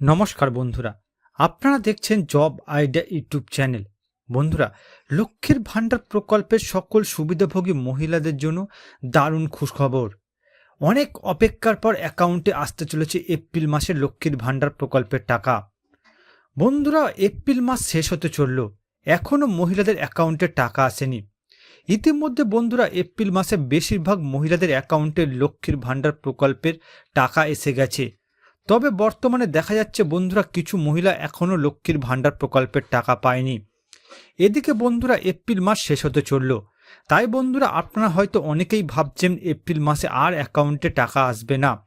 নমস্কার বন্ধুরা, আপনারা দেখছেন জব আইডিয়া ইউটিউব চ্যানেল। বন্ধুরা, লক্ষ্মীর ভাণ্ডার প্রকল্পের সকল সুবিধাভোগী মহিলাদের জন্য দারুণ খুশখবর। অনেক অপেক্ষার পর অ্যাকাউন্টে আসতে চলেছে এপ্রিল মাসের লক্ষ্মীর ভাণ্ডার প্রকল্পের টাকা। বন্ধুরা, এপ্রিল মাস শেষ হতে চলল এখনও মহিলাদের অ্যাকাউন্টে টাকা আসেনি। ইতিমধ্যে বন্ধুরা, এপ্রিল মাসে বেশিরভাগ মহিলাদের অ্যাকাউন্টে লক্ষ্মীর ভাণ্ডার প্রকল্পের টাকা এসে গেছে। তবে বর্তমানে দেখা যাচ্ছে বন্ধুরা কিছু মহিলা এখনও লক্ষ্মীর ভাণ্ডার প্রকল্পের টাকা পায়নি। এদিকে বন্ধুরা এপ্রিল মাস শেষ হতে চলল। তাই বন্ধুরা আপনারা হয়তো অনেকেই ভাবছেন এপ্রিল মাসে আর অ্যাকাউন্টে টাকা আসবে না।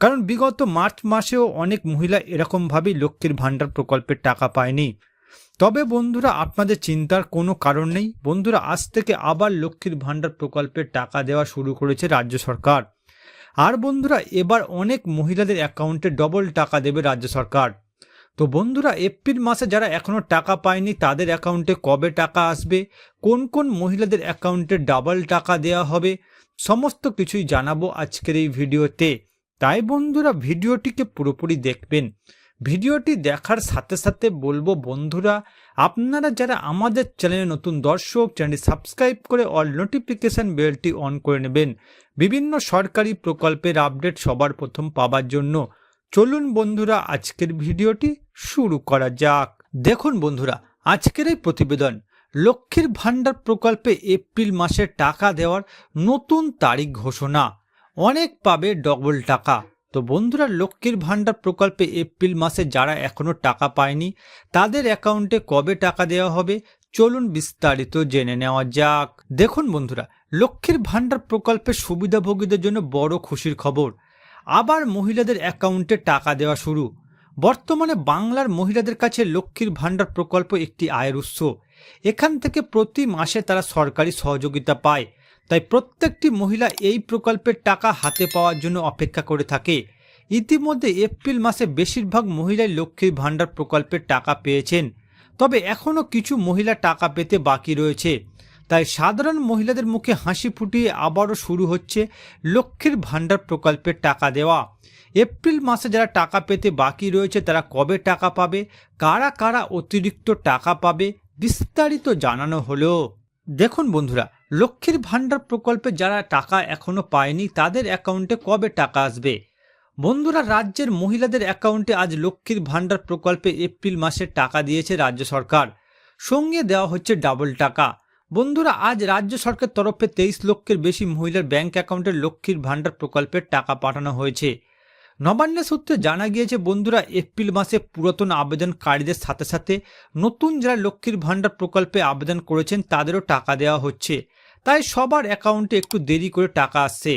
কারণ বিগত মার্চ মাসেও অনেক মহিলা এরকমভাবেই লক্ষ্মীর ভাণ্ডার প্রকল্পের টাকা পায়নি। তবে বন্ধুরা আপনাদের চিন্তার কোনো কারণ নেই। বন্ধুরা আজ থেকে আবার লক্ষ্মীর ভাণ্ডার প্রকল্পের টাকা দেওয়া শুরু করেছে রাজ্য সরকার। আর বন্ধুরা, এবার অনেক মহিলাদের অ্যাকাউন্টে ডবল টাকা দেবে রাজ্য সরকার। তো বন্ধুরা, এপ্রিল মাসে যারা এখনও টাকা পায়নি, তাদের অ্যাকাউন্টে কবে টাকা আসবে? কোন কোন মহিলাদের অ্যাকাউন্টে ডাবল টাকা দেওয়া হবে? সমস্ত কিছুই জানাব আজকের এই ভিডিওতে। তাই বন্ধুরা, ভিডিওটিকে পুরোপুরি দেখবেন। ভিডিওটি দেখার সাথে সাথে বলব বন্ধুরা, আপনারা যারা আমাদের চ্যানেলে নতুন দর্শক, চ্যানেলটি সাবস্ক্রাইব করে অল নোটিফিকেশান বেলটি অন করে নেবেন। বিভিন্ন সরকারি প্রকল্পের আপডেট সবার প্রথম পাবার জন্য চলুন বন্ধুরা, আজকের ভিডিওটি শুরু করা যাক। দেখুন বন্ধুরা, আজকের এই প্রতিবেদন, লক্ষ্মীর ভাণ্ডার প্রকল্পে এপ্রিল মাসে টাকা দেওয়ার নতুন তারিখ ঘোষণা। অনেক পাবে ডবল টাকা। তো বন্ধুরা, লক্ষ্মীর ভাণ্ডার প্রকল্পে এপ্রিল মাসে যারা এখনও টাকা পায়নি, তাদের অ্যাকাউন্টে কবে টাকা দেওয়া হবে, চলুন বিস্তারিত জেনে নেওয়া যাক। দেখুন বন্ধুরা, লক্ষ্মীর ভাণ্ডার প্রকল্পের সুবিধাভোগীদের জন্য বড় খুশির খবর। আবার মহিলাদের অ্যাকাউন্টে টাকা দেওয়া শুরু। বর্তমানে বাংলার মহিলাদের কাছে লক্ষ্মীর ভাণ্ডার প্রকল্প একটি আয়ের উৎস। এখান থেকে প্রতি মাসে তারা সরকারি সহযোগিতা পায়। তাই প্রত্যেকটি মহিলা এই প্রকল্পের টাকা হাতে পাওয়ার জন্য অপেক্ষা করে থাকে। ইতিমধ্যে এপ্রিল মাসে বেশিরভাগ মহিলাই লক্ষ্মীর ভাণ্ডার প্রকল্পের টাকা পেয়েছেন। তবে এখনও কিছু মহিলা টাকা পেতে বাকি রয়েছে। তাই সাধারণ মহিলাদের মুখে হাসি ফুটিয়ে আবারও শুরু হচ্ছে লক্ষ্মীর ভাণ্ডার প্রকল্পের টাকা দেওয়া। এপ্রিল মাসে যারা টাকা পেতে বাকি রয়েছে, তারা কবে টাকা পাবে? কারা কারা অতিরিক্ত টাকা পাবে? বিস্তারিত জানানো হলো। দেখুন বন্ধুরা লক্ষ্মীর ভাণ্ডার প্রকল্পে যারা টাকা এখনও পায়নি, তাদের অ্যাকাউন্টে কবে টাকা আসবে? বন্ধুরা, রাজ্যের মহিলাদের অ্যাকাউন্টে আজ লক্ষ্মীর ভাণ্ডার প্রকল্পে এপ্রিল মাসে টাকা দিয়েছে রাজ্য সরকার। সঙ্গে দেওয়া হচ্ছে ডাবল টাকা। বন্ধুরা, আজ রাজ্য সরকার তরফে তেইশ লক্ষের বেশি মহিলার ব্যাংক অ্যাকাউন্টে লক্ষ্মীর ভাণ্ডার প্রকল্পের টাকা পাঠানো হয়েছে। নবান্ন সূত্রে জানা গিয়েছে, বন্ধুরা, এপ্রিল মাসে পুরাতন আবেদনকারীদের সাথে সাথে নতুন যারা লক্ষ্মীর ভাণ্ডার প্রকল্পে আবেদন করেছেন, তাদেরও টাকা দেওয়া হচ্ছে। তাই সবার অ্যাকাউন্টে একটু দেরি করে টাকা আসছে।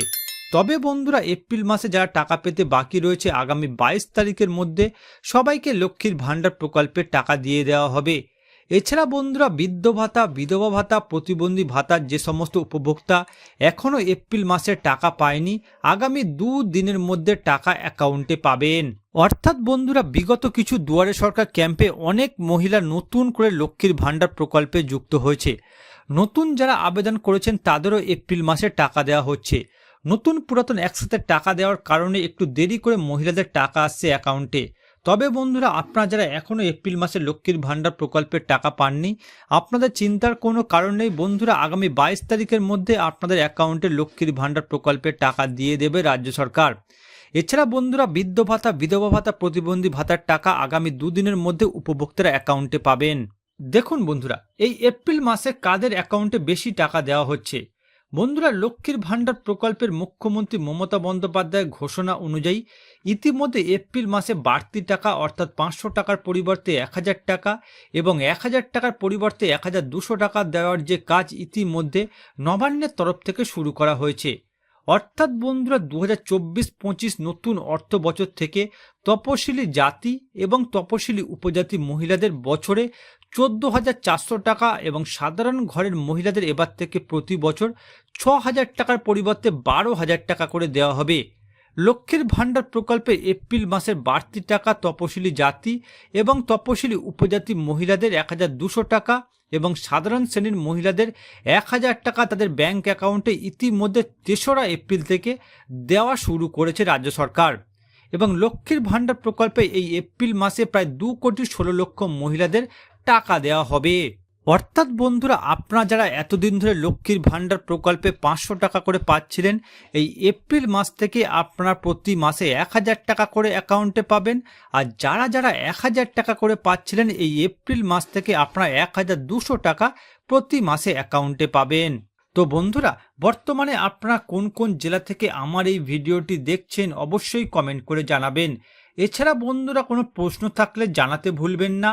তবে বন্ধুরা, এপ্রিল মাসে যারা টাকা পেতে বাকি রয়েছে, আগামী বাইশ তারিখের মধ্যে সবাইকে লক্ষ্মীর ভাণ্ডার প্রকল্পের টাকা দিয়ে দেওয়া হবে। এছাড়া বন্ধুরা, বৃদ্ধ ভাতা, বিধবা ভাতা, প্রতিবন্ধী ভাতার যে সমস্ত উপভোক্তা এখনও এপ্রিল মাসের টাকা পায়নি, আগামী দু দিনের মধ্যে টাকা অ্যাকাউন্টে পাবেন। অর্থাৎ বন্ধুরা, বিগত কিছু দুয়ারে সরকার ক্যাম্পে অনেক মহিলা নতুন করে লক্ষ্মীর ভাণ্ডার প্রকল্পে যুক্ত হয়েছে। নতুন যারা আবেদন করেছেন তাদেরও এপ্রিল মাসে টাকা দেওয়া হচ্ছে। নতুন পুরাতন একসাথে টাকা দেওয়ার কারণে একটু দেরি করে মহিলাদের টাকা আসছে অ্যাকাউন্টে। তবে বন্ধুরা, আপনারা যারা এখনও এপ্রিল মাসে লক্ষ্মীর ভাণ্ডার প্রকল্পের টাকা পাননি, আপনাদের চিন্তার কোনো কারণ নেই। বন্ধুরা, আগামী বাইশ তারিখের মধ্যে আপনাদের অ্যাকাউন্টে লক্ষ্মীর ভাণ্ডার প্রকল্পের টাকা দিয়ে দেবে রাজ্য সরকার। এছাড়া বন্ধুরা, বৃদ্ধ ভাতা, বিধবা ভাতা, প্রতিবন্ধী ভাতার টাকা আগামী দুদিনের মধ্যে উপভোক্তারা অ্যাকাউন্টে পাবেন। দেখুন বন্ধুরা, এই এপ্রিল মাসে কাদের অ্যাকাউন্টে বেশি টাকা দেওয়া হচ্ছে? বন্ধুরা, লক্ষ্মীর ভাণ্ডার প্রকল্পের মুখ্যমন্ত্রী মমতা বন্দ্যোপাধ্যায়ের ঘোষণা অনুযায়ী ইতিমধ্যে এপ্রিল মাসে বাড়তি টাকা, অর্থাৎ পাঁচশো টাকার পরিবর্তে এক হাজার টাকা এবং এক হাজার টাকার পরিবর্তে এক হাজার দুশো টাকা দেওয়ার যে কাজ ইতিমধ্যে নবান্নের তরফ থেকে শুরু করা হয়েছে। অর্থাৎ বন্ধুরা দু হাজার নতুন অর্থ বছর থেকে তপশিলি জাতি এবং তপশিলি উপজাতি মহিলাদের বছরে চোদ্দ হাজার চারশো টাকা এবং সাধারণ ঘরের মহিলাদের এবার থেকে প্রতি বছর ছ হাজার টাকার পরিবর্তে বারো হাজার টাকা করে দেওয়া হবে। লক্ষ্মীর ভাণ্ডার প্রকল্পে এপ্রিল মাসের বাড়তি টাকা তপশিলি জাতি এবং তপশিলি উপজাতি মহিলাদের এক হাজার দুশো টাকা এবং সাধারণ শ্রেণির মহিলাদের এক হাজার টাকা তাদের ব্যাংক অ্যাকাউন্টে ইতিমধ্যে তেসরা এপ্রিল থেকে দেওয়া শুরু করেছে রাজ্য সরকার। এবং লক্ষ্মীর ভাণ্ডার প্রকল্পে এই এপ্রিল মাসে প্রায় দু কোটি ষোলো লক্ষ মহিলাদের টাকা দেওয়া হবে। অর্থাৎ বন্ধুরা, আপনারা যারা এতদিন ধরে লক্ষ্মীর ভাণ্ডার প্রকল্পে পাঁচশো টাকা করে পাচ্ছিলেন, এই এপ্রিল মাস থেকে আপনারা প্রতি মাসে এক হাজার টাকা করে অ্যাকাউন্টে পাবেন। আর যারা যারা এক হাজার টাকা করে পাচ্ছিলেন, এই এপ্রিল মাস থেকে আপনারা এক হাজার দুশো টাকা প্রতি মাসে অ্যাকাউন্টে পাবেন। তো বন্ধুরা, বর্তমানে আপনারা কোন কোন জেলা থেকে আমার এই ভিডিওটি দেখছেন, অবশ্যই কমেন্ট করে জানাবেন। এছাড়া বন্ধুরা, কোনো প্রশ্ন থাকলে জানাতে ভুলবেন না।